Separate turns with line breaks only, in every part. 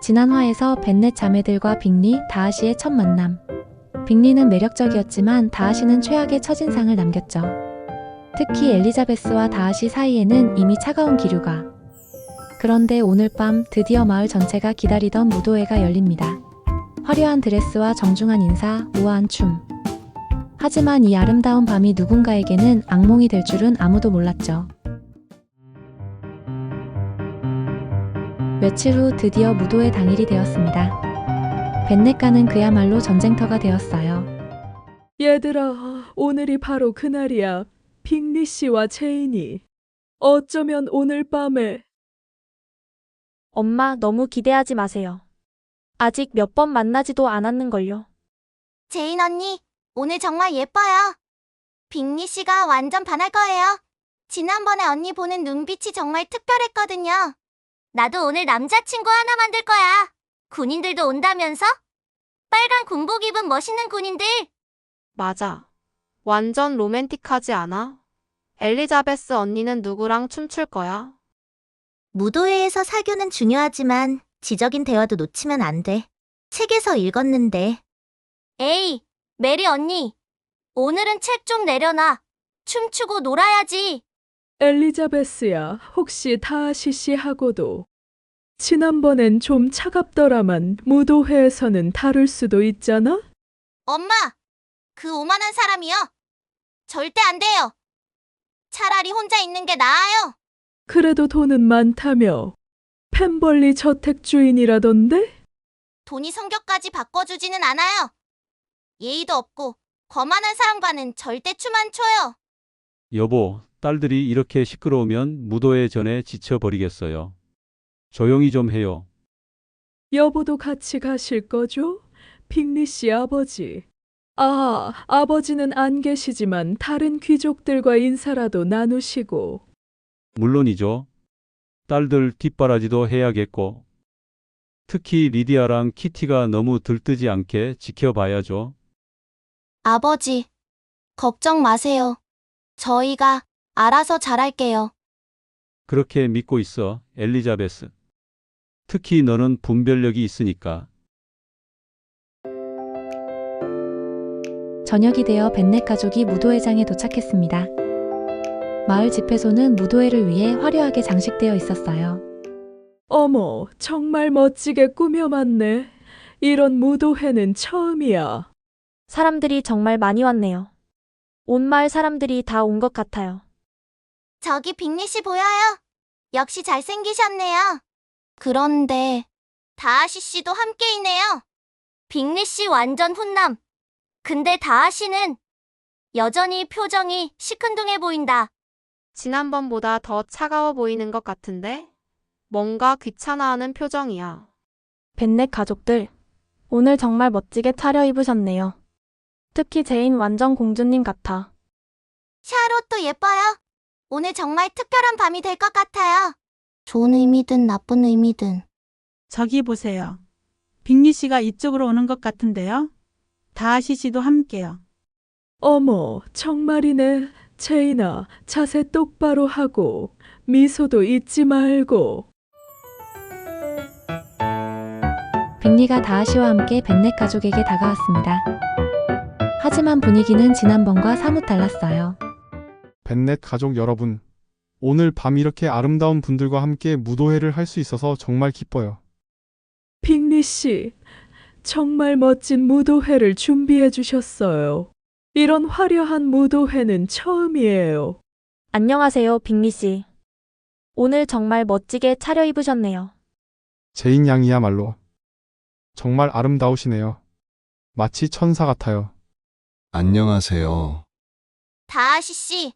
지난 화에서 벤넷 자매들과 빅리, 다하시의 첫 만남. 빅리는 매력적이었지만 다하시는 최악의 첫인상을 남겼죠. 특히 엘리자베스와 다하시 사이에는 이미 차가운 기류가. 그런데 오늘 밤 드디어 마을 전체가 기다리던 무도회가 열립니다. 화려한 드레스와 정중한 인사, 우아한 춤. 하지만 이 아름다운 밤이 누군가에게는 악몽이 될 줄은 아무도 몰랐죠. 며칠 후 드디어 무도회 당일이 되었습니다. 벤네가는 그야말로 전쟁터가 되었어요.
얘들아, 오늘이 바로 그날이야. 빅리 씨와 제인이. 어쩌면 오늘 밤에
엄마 너무 기대하지 마세요. 아직 몇 번 만나지도 않았는걸요.
제인 언니, 오늘 정말 예뻐요. 빅리 씨가 완전 반할 거예요. 지난번에 언니 보는 눈빛이 정말 특별했거든요. 나도 오늘 남자친구 하나 만들 거야. 군인들도 온다면서? 빨간 군복 입은 멋있는 군인들.
맞아. 완전 로맨틱하지 않아? 엘리자베스 언니는 누구랑 춤출 거야?
무도회에서 사교는 중요하지만 지적인 대화도 놓치면 안 돼. 책에서 읽었는데. 에이, 메리 언니. 오늘은 책 좀 내려놔. 춤추고 놀아야지.
엘리자베스야, 혹시 다하시 씨하고도 지난번엔 좀 차갑더라만 무도회에서는 다를 수도 있잖아?
엄마, 그 오만한 사람이요. 절대 안 돼요. 차라리 혼자 있는 게 나아요.
그래도 돈은 많다며. 펜벌리 저택 주인이라던데?
돈이 성격까지 바꿔주지는 않아요. 예의도 없고 거만한 사람과는 절대 춤 안 춰요.
여보, 딸들이 이렇게 시끄러우면 무도회 전에 지쳐버리겠어요. 조용히 좀 해요.
여보도 같이 가실 거죠? 빅리 씨 아버지. 아, 아버지는 안 계시지만 다른 귀족들과 인사라도 나누시고.
물론이죠. 딸들 뒷바라지도 해야겠고. 특히 리디아랑 키티가 너무 들뜨지 않게 지켜봐야죠.
아버지, 걱정 마세요. 저희가 알아서 잘할게요.
그렇게 믿고 있어, 엘리자베스. 특히 너는 분별력이 있으니까.
저녁이 되어 벤넷 가족이 무도회장에 도착했습니다. 마을 집회소는 무도회를 위해 화려하게 장식되어 있었어요.
어머, 정말 멋지게 꾸며놨네. 이런 무도회는 처음이야.
사람들이 정말 많이 왔네요. 온 마을 사람들이 다 온 것 같아요.
저기 빅리 씨 보여요? 역시 잘생기셨네요. 그런데 다하시 씨도 함께 있네요. 빅리 씨 완전 훈남. 근데 다하시는 여전히 표정이 시큰둥해 보인다.
지난번보다 더 차가워 보이는 것 같은데? 뭔가 귀찮아하는 표정이야.
벤넷 가족들, 오늘 정말 멋지게 차려입으셨네요. 특히 제인 완전 공주님 같아.
샤롯도 예뻐요. 오늘 정말 특별한 밤이 될 것 같아요. 좋은 의미든 나쁜 의미든.
저기 보세요. 빅리 씨가 이쪽으로 오는 것 같은데요. 다하시 씨도 함께요.
어머, 정말이네. 제인아, 자세 똑바로 하고, 미소도 잊지 말고.
빅리가 다하시와 함께 벤넷 가족에게 다가왔습니다. 하지만 분위기는 지난번과 사뭇 달랐어요.
벤넷 가족 여러분, 오늘 밤 이렇게 아름다운 분들과 함께 무도회를 할 수 있어서 정말 기뻐요.
빅리 씨, 정말 멋진 무도회를 준비해 주셨어요. 이런 화려한 무도회는 처음이에요.
안녕하세요, 빅리 씨. 오늘 정말 멋지게 차려입으셨네요.
제인 양이야말로 정말 아름다우시네요. 마치 천사 같아요.
안녕하세요.
다하시 씨,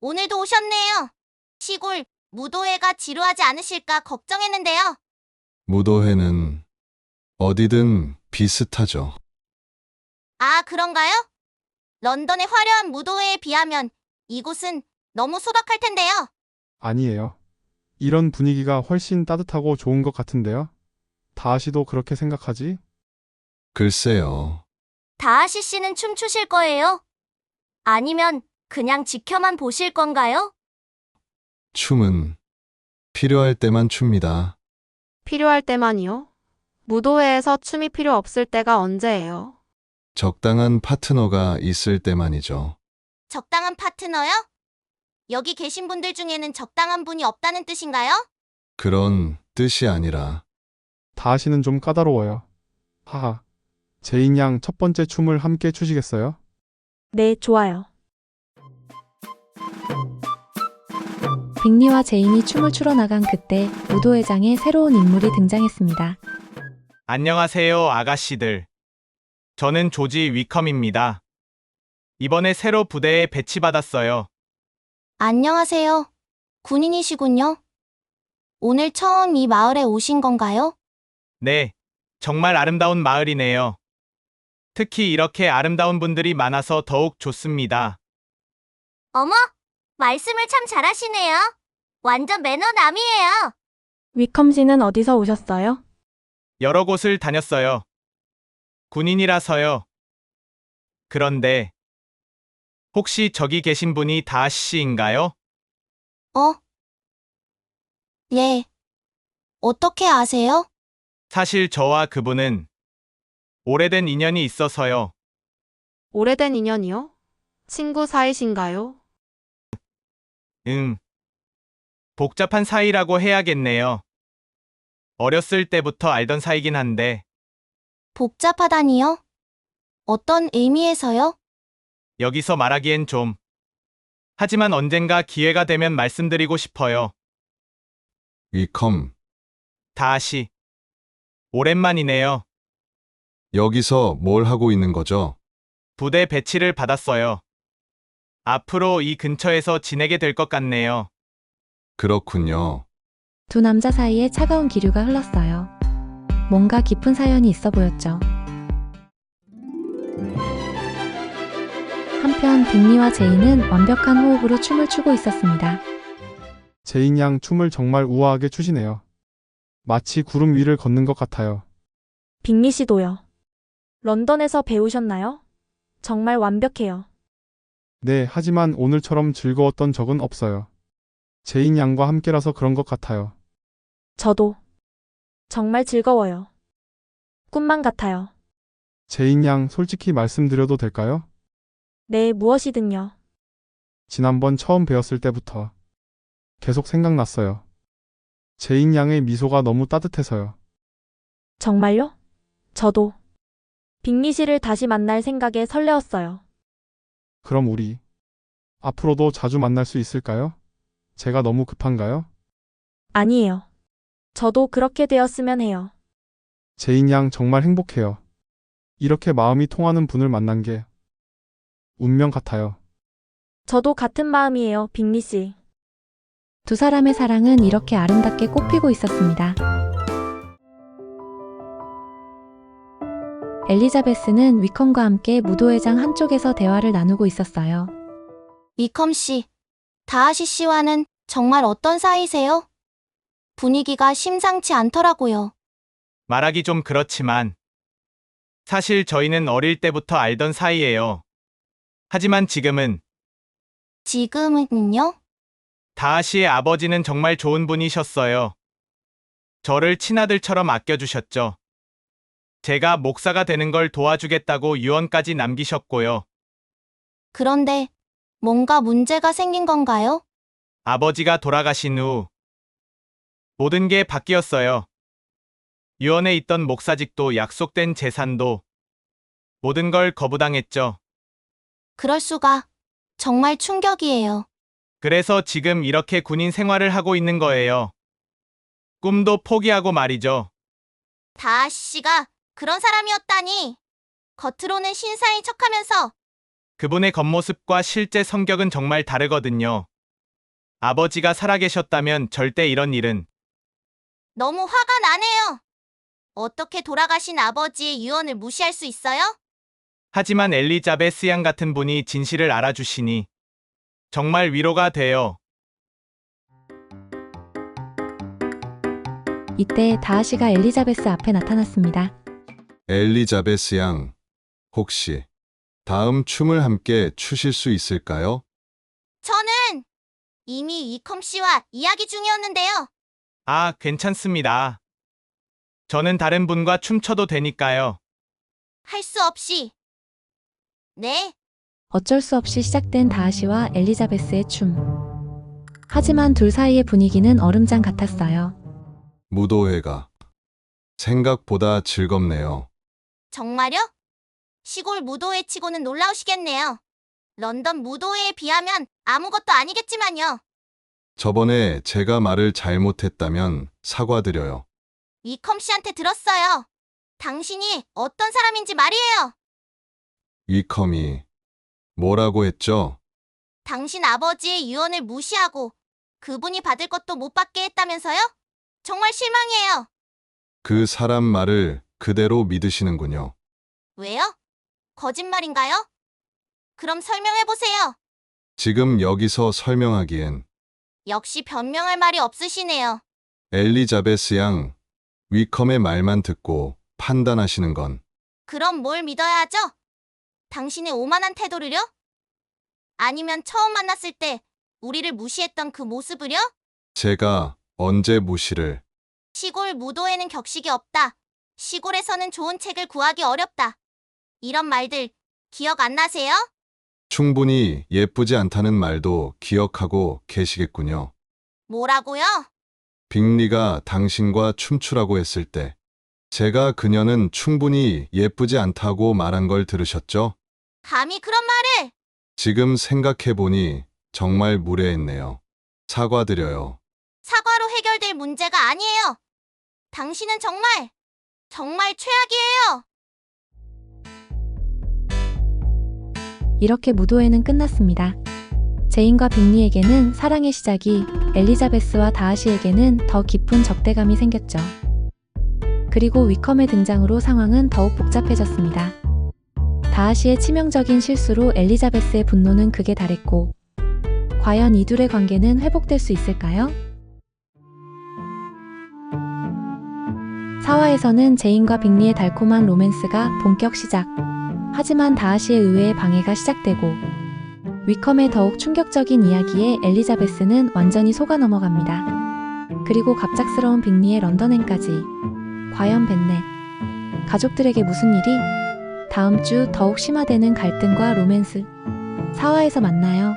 오늘도 오셨네요. 시골 무도회가 지루하지 않으실까 걱정했는데요.
무도회는 어디든 비슷하죠.
아, 그런가요? 런던의 화려한 무도회에 비하면 이곳은 너무 소박할 텐데요.
아니에요. 이런 분위기가 훨씬 따뜻하고 좋은 것 같은데요. 다하시도 그렇게 생각하지?
글쎄요.
다하시 씨는 춤추실 거예요? 아니면 그냥 지켜만 보실 건가요?
춤은 필요할 때만 춥니다.
필요할 때만이요? 무도회에서 춤이 필요 없을 때가 언제예요?
적당한 파트너가 있을 때만이죠.
적당한 파트너요? 여기 계신 분들 중에는 적당한 분이 없다는 뜻인가요?
그런 뜻이 아니라
다하시는 좀 까다로워요. 하하. 제인 양 첫 번째 춤을 함께 추시겠어요?
네, 좋아요.
빅리와 제인이 춤을 추러 나간 그때 무도 회장에 새로운 인물이 등장했습니다.
안녕하세요, 아가씨들. 저는 조지 위컴입니다. 이번에 새로 부대에 배치받았어요.
안녕하세요. 군인이시군요. 오늘 처음 이 마을에 오신 건가요?
네, 정말 아름다운 마을이네요. 특히 이렇게 아름다운 분들이 많아서 더욱 좋습니다.
어머, 말씀을 참 잘하시네요. 완전 매너남이에요.
위컴 씨는 어디서 오셨어요?
여러 곳을 다녔어요. 군인이라서요. 그런데, 혹시 저기 계신 분이 다씨인가요?
어? 예. 어떻게 아세요?
사실 저와 그분은 오래된 인연이 있어서요.
오래된 인연이요? 친구 사이신가요?
응. 복잡한 사이라고 해야겠네요. 어렸을 때부터 알던 사이긴 한데,
복잡하다니요? 어떤 의미에서요?
여기서 말하기엔 좀. 하지만 언젠가 기회가 되면 말씀드리고 싶어요.
위컴,
다시. 오랜만이네요.
여기서 뭘 하고 있는 거죠?
부대 배치를 받았어요. 앞으로 이 근처에서 지내게 될 것 같네요.
그렇군요.
두 남자 사이에 차가운 기류가 흘렀어요. 뭔가 깊은 사연이 있어 보였죠. 한편 빅리와 제인은 완벽한 호흡으로 춤을 추고 있었습니다.
제인 양 춤을 정말 우아하게 추시네요. 마치 구름 위를 걷는 것 같아요.
빅리 씨도요. 런던에서 배우셨나요? 정말 완벽해요.
네, 하지만 오늘처럼 즐거웠던 적은 없어요. 제인 양과 함께라서 그런 것 같아요.
저도. 정말 즐거워요. 꿈만 같아요.
제인 양 솔직히 말씀드려도 될까요?
네, 무엇이든요.
지난번 처음 뵈었을 때부터 계속 생각났어요. 제인 양의 미소가 너무 따뜻해서요.
정말요? 저도. 빅리 씨를 다시 만날 생각에 설레었어요.
그럼 우리 앞으로도 자주 만날 수 있을까요? 제가 너무 급한가요?
아니에요. 저도 그렇게 되었으면 해요.
제인 양 정말 행복해요. 이렇게 마음이 통하는 분을 만난 게 운명 같아요.
저도 같은 마음이에요, 빅리 씨.
두 사람의 사랑은 이렇게 아름답게 꽃피고 있었습니다. 엘리자베스는 위컴과 함께 무도회장 한쪽에서 대화를 나누고 있었어요.
위컴 씨, 다하시 씨와는 정말 어떤 사이세요? 분위기가 심상치 않더라고요.
말하기 좀 그렇지만, 사실 저희는 어릴 때부터 알던 사이예요. 하지만 지금은
지금은요?
다하시의 아버지는 정말 좋은 분이셨어요. 저를 친아들처럼 아껴주셨죠. 제가 목사가 되는 걸 도와주겠다고 유언까지 남기셨고요.
그런데 뭔가 문제가 생긴 건가요?
아버지가 돌아가신 후 모든 게 바뀌었어요. 유언에 있던 목사직도 약속된 재산도 모든 걸 거부당했죠.
그럴 수가. 정말 충격이에요.
그래서 지금 이렇게 군인 생활을 하고 있는 거예요. 꿈도 포기하고 말이죠.
다하시 씨가 그런 사람이었다니. 겉으로는 신사인 척하면서
그분의 겉모습과 실제 성격은 정말 다르거든요. 아버지가 살아계셨다면 절대 이런 일은
너무 화가 나네요. 어떻게 돌아가신 아버지의 유언을 무시할 수 있어요?
하지만 엘리자베스 양 같은 분이 진실을 알아주시니 정말 위로가 돼요.
이때 다하시가 엘리자베스 앞에 나타났습니다.
엘리자베스 양, 혹시 다음 춤을 함께 추실 수 있을까요?
저는 이미 위컴 씨와 이야기 중이었는데요.
아, 괜찮습니다. 저는 다른 분과 춤춰도 되니까요.
할 수 없이. 네,
어쩔 수 없이 시작된 다하시와 엘리자베스의 춤. 하지만 둘 사이의 분위기는 얼음장 같았어요.
무도회가 생각보다 즐겁네요.
정말요? 시골 무도회 치고는 놀라우시겠네요. 런던 무도회에 비하면 아무것도 아니겠지만요.
저번에 제가 말을 잘못했다면 사과드려요.
위컴 씨한테 들었어요. 당신이 어떤 사람인지 말이에요.
위컴이 뭐라고 했죠?
당신 아버지의 유언을 무시하고 그분이 받을 것도 못 받게 했다면서요? 정말 실망이에요.
그 사람 말을 그대로 믿으시는군요.
왜요? 거짓말인가요? 그럼 설명해 보세요.
지금 여기서 설명하기엔
역시 변명할 말이 없으시네요.
엘리자베스 양 위컴의 말만 듣고 판단하시는 건
그럼 뭘 믿어야 하죠? 당신의 오만한 태도를요? 아니면 처음 만났을 때 우리를 무시했던 그 모습을요?
제가 언제 무시를
시골 무도에는 격식이 없다. 시골에서는 좋은 책을 구하기 어렵다. 이런 말들 기억 안 나세요?
충분히 예쁘지 않다는 말도 기억하고 계시겠군요.
뭐라고요?
빅리가 당신과 춤추라고 했을 때 제가 그녀는 충분히 예쁘지 않다고 말한 걸 들으셨죠?
감히 그런 말을!
지금 생각해보니 정말 무례했네요. 사과드려요.
사과로 해결될 문제가 아니에요. 당신은 정말, 정말 최악이에요.
이렇게 무도회는 끝났습니다. 제인과 빅리에게는 사랑의 시작이, 엘리자베스와 다하시에게는 더 깊은 적대감이 생겼죠. 그리고 위컴의 등장으로 상황은 더욱 복잡해졌습니다. 다하시의 치명적인 실수로 엘리자베스의 분노는 극에 달했고, 과연 이 둘의 관계는 회복될 수 있을까요? 4화에서는 제인과 빅리의 달콤한 로맨스가 본격 시작. 하지만 다하시의 의외의 방해가 시작되고 위컴의 더욱 충격적인 이야기에 엘리자베스는 완전히 속아 넘어갑니다. 그리고 갑작스러운 빅리의 런던행까지. 과연 벤넷 가족들에게 무슨 일이? 다음 주 더욱 심화되는 갈등과 로맨스 4화에서 만나요.